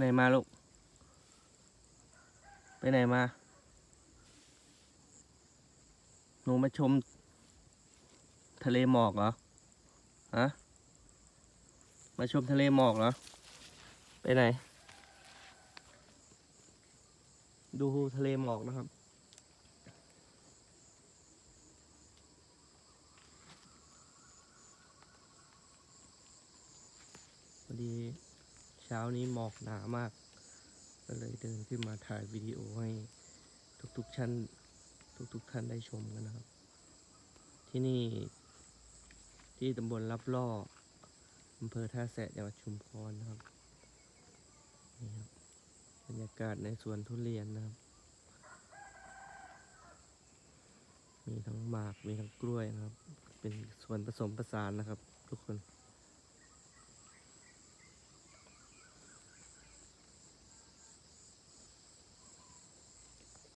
ไหนมาลูก ไปไหนมา หนูมาชม ทะเลหมอกเหรอ ฮะ มาชมทะเลหมอกเหรอ ไปไหน ดูทะเลหมอกนะครับพอดี เช้านี้หมอกหนามาก ก็เลยเดินขึ้นมาถ่ายวิดีโอให้ทุกๆชั้นทุกๆท่านได้ชมกันนะครับ ที่นี่ ที่ตำบลรับล่ออำเภอท่าแสะจังหวัดชุมพรนะครับนี่ครับบรรยากาศในสวนทุเรียนนะครับ มีทั้งหมากมีทั้งกล้วยนะครับ เป็นสวนผสมผสานนะครับ ทุกคน